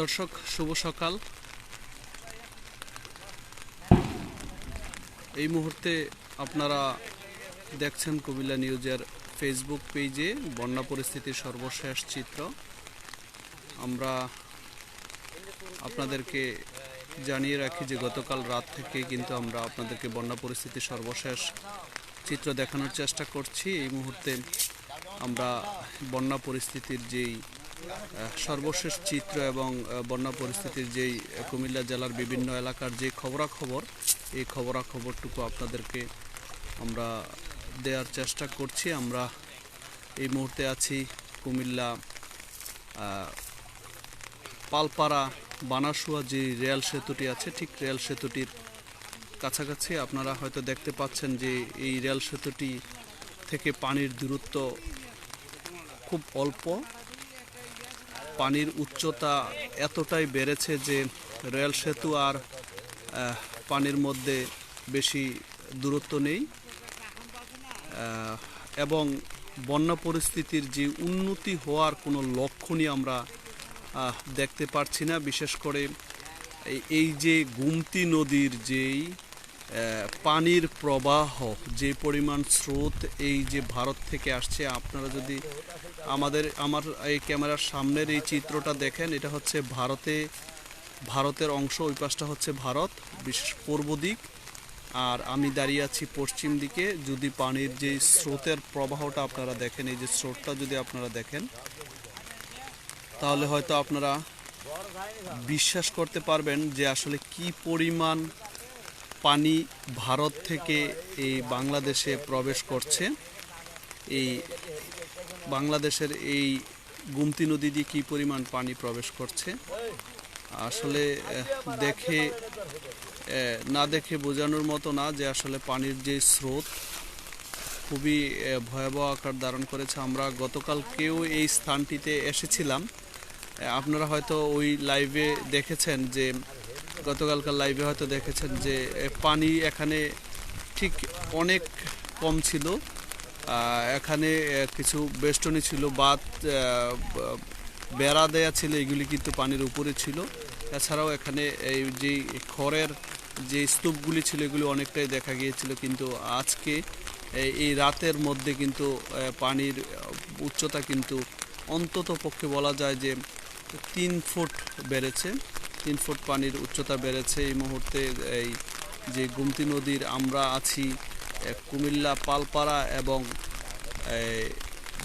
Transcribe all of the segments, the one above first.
দর্শক, শুভ সকাল। এই মুহূর্তে আপনারা দেখছেন কুমিল্লা নিউজের ফেসবুক পেজে বন্যা পরিস্থিতির সর্বশেষ চিত্র। আমরা আপনাদেরকে জানিয়ে রাখি যে গতকাল রাত থেকে কিন্তু আমরা আপনাদেরকে বন্যা পরিস্থিতির সর্বশেষ চিত্র দেখানোর চেষ্টা করছি। এই মুহূর্তে আমরা বন্যা পরিস্থিতির যেই সর্বশেষ চিত্র এবং বন্যা পরিস্থিতির যেই কুমিল্লা জেলার বিভিন্ন এলাকার যে খবরাখবর, এই খবরাখবরটুকু আপনাদেরকে আমরা দেওয়ার চেষ্টা করছি। আমরা এই মুহূর্তে আছি কুমিল্লা পালপাড়া, বানাসুয়া যে রেল সেতুটি আছে, ঠিক রেল সেতুটির কাছাকাছি আপনারা হয়তো দেখতে পাচ্ছেন যে এই রেল সেতুটি থেকে পানির দূরত্ব খুব অল্প। পানির উচ্চতা এতটাই বেড়েছে যে রেল সেতু আর পানির মধ্যে বেশি দূরত্ব নেই। এবং বন্যা পরিস্থিতির যে উন্নতি হওয়ার কোনো লক্ষণই আমরা দেখতে পারছি না। বিশেষ করে এই- যে গুমতি নদীর যেই পানির প্রবাহ, যে পরিমাণ স্রোত এই যে ভারত থেকে আসছে, আপনারা যদি আমাদের, আমার এই ক্যামেরার সামনের এই চিত্রটা দেখেন, এটা হচ্ছে ভারতে, ভারতের অংশ, ওই পাশটা হচ্ছে ভারত, বিশেষ পূর্ব দিক। আর আমি দাঁড়িয়ে আছি পশ্চিম দিকে, যদি পানির যে স্রোতের প্রবাহটা আপনারা দেখেন, এই যে স্রোতটা যদি আপনারা দেখেন, তাহলে হয়তো আপনারা বিশ্বাস করতে পারবেন যে আসলে কি পরিমাণ পানি ভারত থেকে এই বাংলাদেশে প্রবেশ করছে। এই বাংলাদেশের এই গুমতি নদী দিয়ে কী পরিমাণ পানি প্রবেশ করছে? আসলে দেখে না দেখে বোঝানোর মতো না যে আসলে পানির যে স্রোত খুবই ভয়াবহ আকার ধারণ করেছে। আমরা গতকালকেও এই স্থানটিতে এসেছিলাম। আপনারা হয়তো ওই লাইভে দেখেছেন যে গতকালকার লাইভে হয়তো দেখেছেন যে পানি এখানে ঠিক অনেক কম ছিল। এখানে কিছু বেষ্টনী ছিল বাদ বেড়া দেয়া ছিল, এগুলি কিন্তু পানির উপরে ছিল। এছাড়াও এখানে এই যে খড়ের যে স্তূপগুলি ছিল, এগুলি অনেকটাই দেখা গিয়েছিল। কিন্তু আজকে এই- রাতের মধ্যে কিন্তু পানির উচ্চতা কিন্তু অন্তত পক্ষে বলা যায় যে তিন ফুট বেড়েছে। তিন ফুট পানির উচ্চতা বেড়েছে এই মুহূর্তে। এই যে গুমতি নদীর আমরা আছি কুমিল্লা, পালপাড়া এবং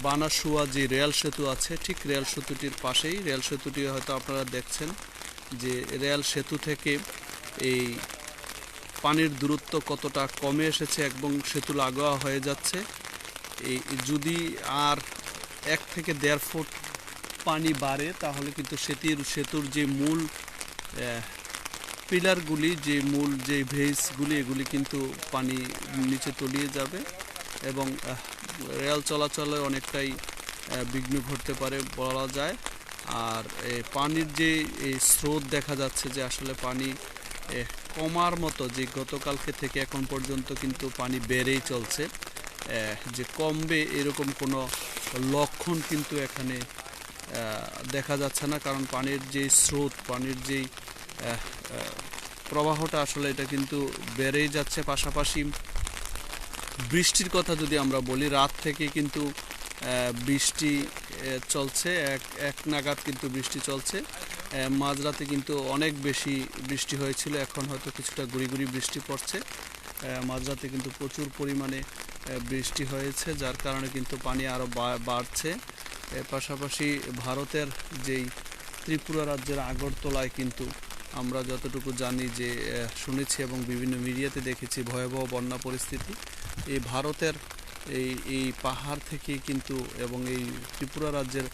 বানাসুয়া যে রেল সেতু আছে, ঠিক রেল সেতুটির পাশেই। রেল সেতুটি হয়তো আপনারা দেখছেন যে রেল সেতু থেকে এই পানির দূরত্ব কতটা কমে এসেছে এবং সেতু লাগোয়া হয়ে যাচ্ছে। এই যদি আর এক থেকে দেড় ফুট পানি বাড়ে, তাহলে কিন্তু সেতুর সেতুর যে মূল পিলারগুলি যে মূল, যে ভেজগুলি এগুলি কিন্তু পানি নিচে তলিয়ে যাবে এবং রেল চলাচলে অনেকটাই বিঘ্ন ঘটতে পারে বলা যায়। আর পানির যে স্রোত দেখা যাচ্ছে যে আসলে পানি কমার মতো যে গতকালকে থেকে এখন পর্যন্ত কিন্তু পানি বেড়েই চলছে। যে কমবে এরকম কোনো লক্ষণ কিন্তু এখানে দেখা যাচ্ছে না। কারণ পানির যে স্রোত, পানির যেই প্রবাহটা আসলে এটা কিন্তু বেড়েই যাচ্ছে পাশাপাশি বৃষ্টির কথা যদি আমরা বলি, রাত থেকে কিন্তু বৃষ্টি চলছে, এক এক নাগাদ কিন্তু বৃষ্টি চলছে। মাঝরাতে কিন্তু অনেক বেশি বৃষ্টি হয়েছিল, এখন হয়তো কিছুটা গুড়ি গুড়ি বৃষ্টি পড়ছে। মাঝরাতে কিন্তু প্রচুর পরিমাণে বৃষ্টি হয়েছে, যার কারণে কিন্তু পানি আরও বাড়ছে। পাশাপাশি ভারতের যেই ত্রিপুরা রাজ্যের আগরতলায় কিন্তু আমরা যতটুকু জানি যে শুনেছি এবং বিভিন্ন মিডিয়াতে দেখেছি ভয়াবহ বন্যা পরিস্থিতি। এই ভারতের এই এই পাহাড় থেকে কিন্তু এবং এই ত্রিপুরা রাজ্যের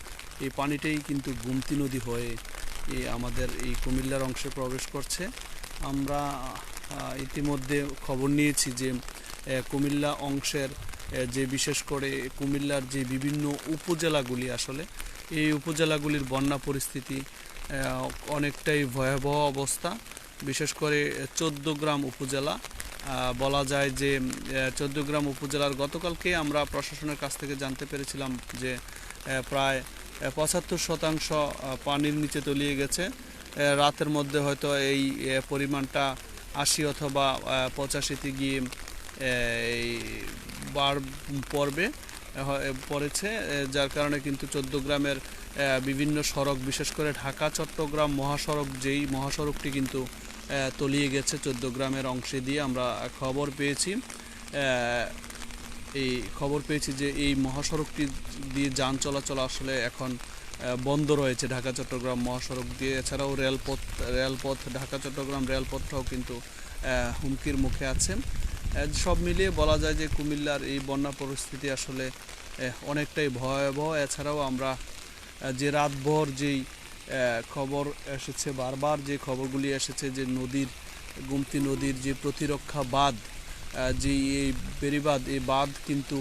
এই পানিটাই কিন্তু গুমতি নদী হয়ে এই আমাদের এই কুমিল্লার অংশে প্রবেশ করছে। আমরা ইতিমধ্যে খবর নিয়েছি যে কুমিল্লা অংশের যে বিশেষ করে কুমিল্লার যে বিভিন্ন উপজেলাগুলি আসলে, এই উপজেলাগুলির বন্যা পরিস্থিতি অনেকটাই ভয়াবহ অবস্থা। বিশেষ করে গ্রাম উপজেলা। বলা যায় যে গ্রাম উপজেলার গতকালকে আমরা প্রশাসনের কাছ থেকে জানতে পেরেছিলাম যে প্রায় পঁচাত্তর শতাংশ পানির নিচে তলিয়ে গেছে। রাতের মধ্যে হয়তো এই পরিমাণটা আশি অথবা পঁচাশিতে গিয়ে এই বার পড়বে। পড়েছে যার কারণে কিন্তু চোদ্দ গ্রামের বিভিন্ন সড়ক, বিশেষ করে ঢাকা, চট্টগ্রাম, মহাসড়ক, যেই মহাসড়কটি কিন্তু তলিয়ে গেছে, চোদ্দ গ্রামের অংশে দিয়ে আমরা খবর পেয়েছি। এই খবর পেয়েছি যে এই মহাসড়কটি দিয়ে যান চলাচল আসলে এখন বন্ধ রয়েছে ঢাকা, চট্টগ্রাম মহাসড়ক দিয়ে। এছাড়াও রেলপথ রেলপথ, ঢাকা, চট্টগ্রাম রেলপথটাও কিন্তু হুমকির মুখে আছে। সব মিলিয়ে বলা যায় যে কুমিল্লার এই বন্যা পরিস্থিতি আসলে অনেকটাই ভয়াবহ। এছাড়াও আমরা যে রাতভর যেই খবর এসেছে, বারবার যে খবরগুলি এসেছে যে নদীর, গুমতি নদীর যে প্রতিরক্ষা বাঁধ যে এই বেড়িবাঁধ, এই বাঁধ কিন্তু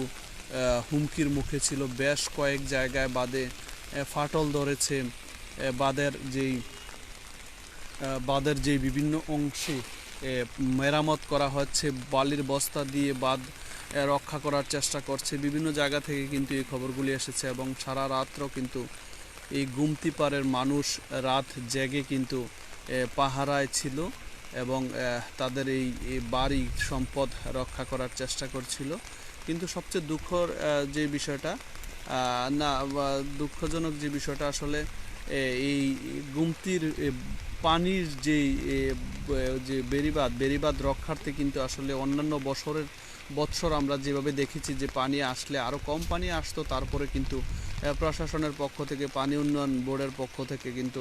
হুমকির মুখে ছিল। বেশ কয়েক জায়গায় বাঁধে ফাটল ধরেছে। বাঁধের যেই বাঁধের যে বিভিন্ন অংশে মেরামত করা হচ্ছে, বালির বস্তা দিয়ে বাঁধ রক্ষা করার চেষ্টা করছে। বিভিন্ন জায়গা থেকে কিন্তু এই খবরগুলি এসেছে এবং সারা রাত্র কিন্তু এই গুমতি পাড়ের মানুষ রাত জেগে কিন্তু পাহারায় ছিল এবং তাদের এই বাড়ি সম্পদ রক্ষা করার চেষ্টা করছিল। কিন্তু সবচেয়ে দুঃখর যে বিষয়টা না দুঃখজনক যে বিষয়টা আসলে এই গুমতির পানির যে এ, যে বেড়িবাঁধ বেড়িবাঁধ রক্ষার্থে কিন্তু আসলে অন্যান্য বছরের বৎসর আমরা যেভাবে দেখেছি যে পানি আসলে আরও কম পানি আসতো তারপরে কিন্তু প্রশাসনের পক্ষ থেকে পানি উন্নয়ন বোর্ডের পক্ষ থেকে কিন্তু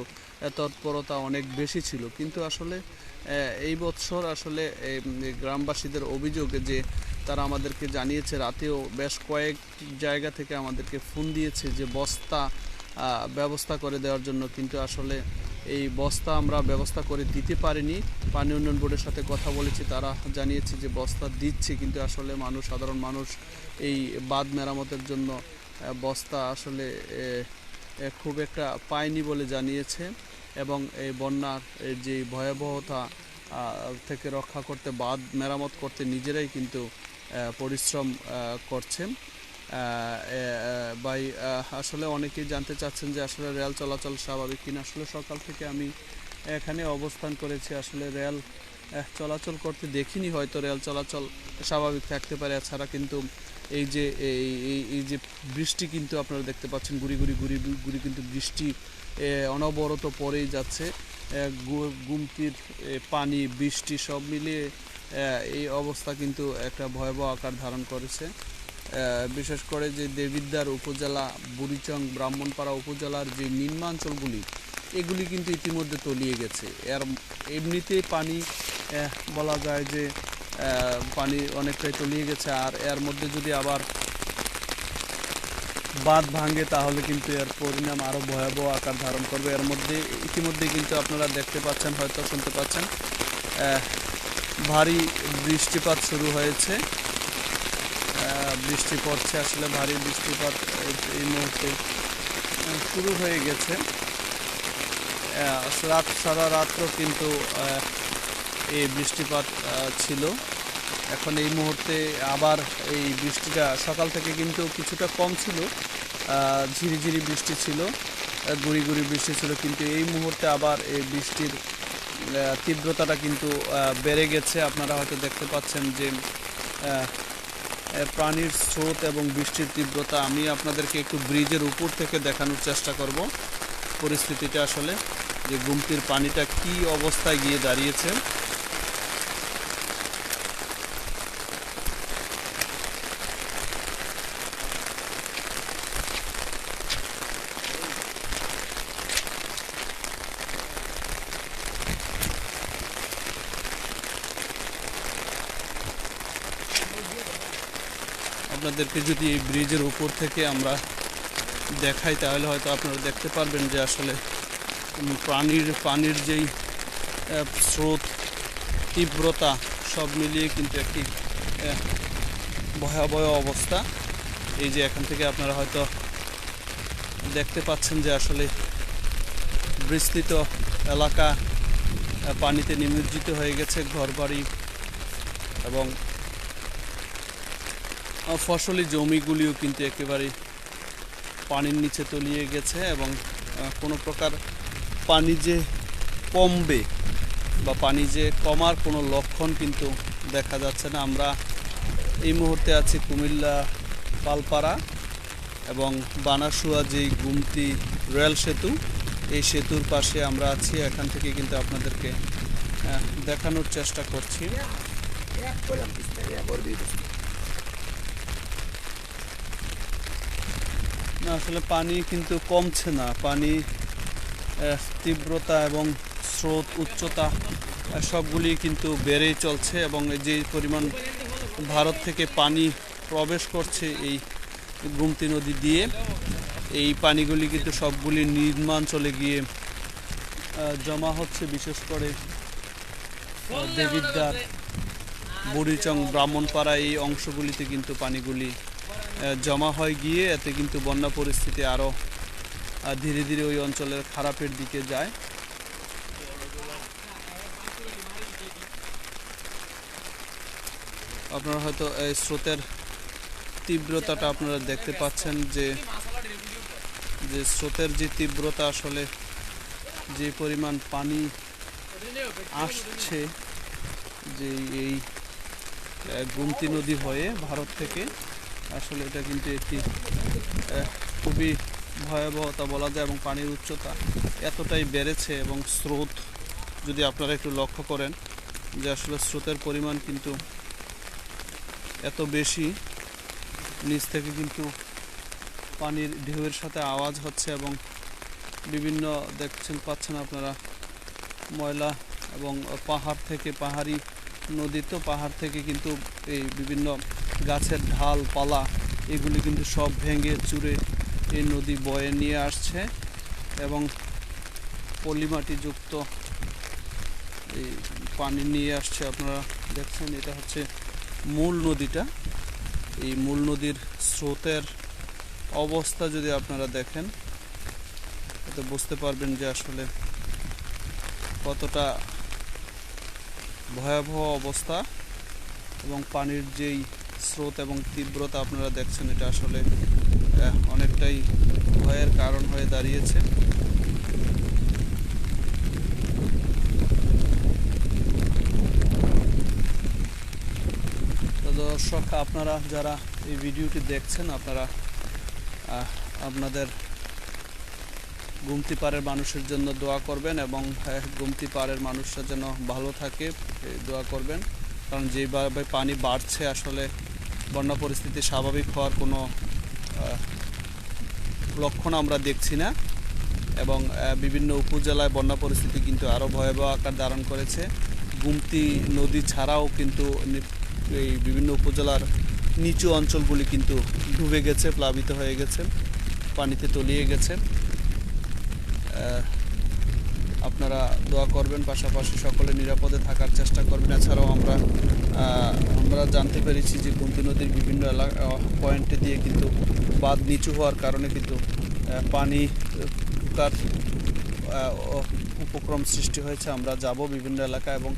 তৎপরতা অনেক বেশি ছিল। কিন্তু আসলে এই বৎসর আসলে গ্রামবাসীদের অভিযোগ যে তারা আমাদেরকে জানিয়েছে রাতেও বেশ কয়েক জায়গা থেকে আমাদেরকে ফোন দিয়েছে যে বস্তা ব্যবস্থা করে দেওয়ার জন্য। কিন্তু আসলে এই বস্তা আমরা ব্যবস্থা করে দিতে পারিনি। পানি উন্নয়ন বোর্ডের সাথে কথা বলেছি, তারা জানিয়েছে যে বস্তা দিচ্ছে, কিন্তু আসলে মানুষ, সাধারণ মানুষ এই বাঁধ মেরামতের জন্য বস্তা আসলে খুব একটা পায়নি বলে জানিয়েছে এবং এই বন্যার যে ভয়াবহতা থেকে রক্ষা করতে, বাঁধ মেরামত করতে নিজেরাই কিন্তু পরিশ্রম করছেন। ভাই আসলে অনেকেই জানতে চাচ্ছেন যে আসলে রেল চলাচল স্বাভাবিক কিনা। আসলে সকাল থেকে আমি এখানে অবস্থান করেছি। আসলে রেল চলাচল করতে দেখিনি, হয়তো রেল চলাচল স্বাভাবিক থাকতে পারে। এছাড়া কিন্তু এই যে, এই, এই- যে বৃষ্টি কিন্তু আপনারা দেখতে পাচ্ছেন, গুড়ি গুড়ি গুড়ি গুড়ি কিন্তু বৃষ্টি অনবরত পরেই যাচ্ছে। গুমতির পানি, বৃষ্টি সব মিলিয়ে এই অবস্থা কিন্তু একটা ভয়াবহ আকার ধারণ করেছে। বিশেষ করে যে দেবিদ্বার উপজেলা, বুড়িচং, ব্রাহ্মণপাড়া উপজেলার যে নিম্নাঞ্চলগুলি, এগুলি কিন্তু ইতিমধ্যে তলিয়ে গেছে। এর এমনিতেই পানি বলা যায় যে পানি অনেকটাই তলিয়ে গেছে। আর এর মধ্যে যদি আবার বাঁধ ভাঙে, তাহলে কিন্তু এর পরিণাম আরও ভয়াবহ আকার ধারণ করবে। এর মধ্যে, ইতিমধ্যে কিন্তু আপনারা দেখতে পাচ্ছেন, হয়তো শুনতে পাচ্ছেন ভারী বৃষ্টিপাত শুরু হয়েছে। বৃষ্টি পড়ছে, আসলে ভারী বৃষ্টিপাত এই- মুহূর্তে শুরু হয়ে গেছে। রাত সারা রাত্র কিন্তু এই বৃষ্টিপাত ছিল। এখন এই মুহূর্তে আবার এই বৃষ্টিটা সকাল থেকে কিন্তু কিছুটা কম ছিল। ঝিরিঝিরি বৃষ্টি ছিল গুড়ি গুড়ি বৃষ্টি ছিল, কিন্তু এই মুহূর্তে আবার এই বৃষ্টির তীব্রতাটা কিন্তু বেড়ে গেছে। আপনারা হয়তো দেখতে পাচ্ছেন যে প্রাণীর স্রোত এবং বৃষ্টির তীব্রতা আমি আপনাদেরকে একটু ব্রিজের উপর থেকে দেখানোর চেষ্টা করব। পরিস্থিতিটা আসলে যে গুমতির পানিটা কি অবস্থায় গিয়ে দাঁড়িয়েছে। আপনাদেরকে যদি এই ব্রিজের উপর থেকে আমরা দেখাই, তাহলে হয়তো আপনারা দেখতে পারবেন যে আসলে পানির পানির যেই স্রোত, তীব্রতা, সব মিলিয়ে কিন্তু একটি ভয়াবহ অবস্থা। এই যে এখান থেকে আপনারা হয়তো দেখতে পাচ্ছেন যে আসলে বিস্তৃত এলাকা পানিতে নিমজ্জিত হয়ে গেছে ঘরবাড়ি এবং ফসলি জমিগুলিও কিন্তু একেবারে পানির নিচে তলিয়ে গেছে এবং কোনো প্রকার পানি যে কমবে বা পানি যে কমার কোনো লক্ষণ কিন্তু দেখা যাচ্ছে না। আমরা এই মুহূর্তে আছি কুমিল্লা পালপাড়া এবং বানাসুয়া যেই গুমতি রেল সেতু, এই সেতুর পাশে আমরা আছি। এখান থেকে কিন্তু আপনাদেরকে দেখানোর চেষ্টা করছি। না, আসলে পানি কিন্তু কমছে না। পানি তীব্রতা এবং স্রোত, উচ্চতা সবগুলি কিন্তু বেড়েই চলছে এবং যে পরিমাণ ভারত থেকে পানি প্রবেশ করছে এই গুমতি নদী দিয়ে, এই পানিগুলি কিন্তু সবগুলি নির্মাঞ্চলে গিয়ে জমা হচ্ছে। বিশেষ করে দেবিদ্বার, বুড়িচং, ব্রাহ্মণপাড়া এই অংশগুলিতে কিন্তু পানিগুলি জমা হয় গিয়ে এতে কিন্তু বন্যা পরিস্থিতি আরও ধীরে ধীরে ওই অঞ্চলের খারাপের দিকে যায়। আপনারা হয়তো এই স্রোতের তীব্রতাটা আপনারা দেখতে পাচ্ছেন যে যে স্রোতের যে তীব্রতা আসলে যে পরিমাণ পানি আসছে, যে এই গুমতি নদী হয়ে ভারত থেকে আসলে এটা কিন্তু একটি খুবই ভয়াবহতা বলা যায় এবং পানির উচ্চতা এতটাই বেড়েছে এবং স্রোত যদি আপনারা একটু লক্ষ্য করেন যে আসলে স্রোতের পরিমাণ কিন্তু এত বেশি, নিচ থেকে কিন্তু পানির ঢেউয়ের সাথে আওয়াজ হচ্ছে এবং বিভিন্ন দেখছেন, পাচ্ছেন আপনারা ময়লা এবং পাহাড় থেকে, পাহাড়ি নদী তো পাহাড় থেকে কিন্তু এই বিভিন্ন গাছের ঢাল, পালা, এগুলি কিন্তু সব ভেঙে চুরে এই নদী বয়ে নিয়ে আসছে এবং পলিমাটিযুক্ত এই পানি নিয়ে আসছে আপনারা দেখছেন। এটা হচ্ছে মূল নদীটা। এই মূল নদীর স্রোতের অবস্থা যদি আপনারা দেখেন এতে বুঝতে পারবেন যে আসলে কতটা ভয়াবহ অবস্থা এবং পানির যেই স্রোত এবং তীব্রতা আপনারা দেখছেন, এটা আসলে অনেকটাই ভয়ের কারণ হয়ে দাঁড়িয়েছে। দর্শক, আপনারা যারা এই ভিডিওটি দেখছেন, আপনারা আপনাদের গুমতি পাড়ের মানুষের জন্য দোয়া করবেন এবং গুমতি পাড়ের মানুষরা যেন ভালো থাকে দোয়া করবেন। কারণ যেভাবে পানি বাড়ছে আসলে বন্যা পরিস্থিতি স্বাভাবিক হওয়ার কোনো লক্ষণ আমরা দেখছি না। এবং বিভিন্ন উপজেলায় বন্যা পরিস্থিতি কিন্তু আরও ভয়াবহ আকার ধারণ করেছে। গুমতি নদী ছাড়াও কিন্তু এই বিভিন্ন উপজেলার নিচু অঞ্চলগুলি কিন্তু ডুবে গেছে, প্লাবিত হয়ে গেছে, পানিতে তলিয়ে গেছে। আপনারা দোয়া করবেন, পাশাপাশি সকলে নিরাপদে থাকার চেষ্টা করবেন। এছাড়াও আমরা জানতে পেরেছি যে গুমতি নদীর বিভিন্ন এলাকা পয়েন্টে দিয়ে কিন্তু বাঁধ নিচু হওয়ার কারণে কিন্তু পানি ঢুকার উপক্রম সৃষ্টি হয়েছে। আমরা যাব বিভিন্ন এলাকা এবং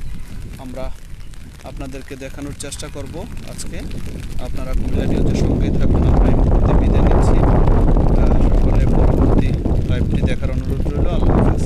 আমরা আপনাদেরকে দেখানোর চেষ্টা করব আজকে। আপনারা কুমিল্লা নিউজের সঙ্গেই থাকুন। আমরা এই মুহূর্তে বিদায় নিচ্ছি। সকলে পরবর্তী লাইভটি দেখার অনুরোধ রইল। আল্লাহ হাফেজ।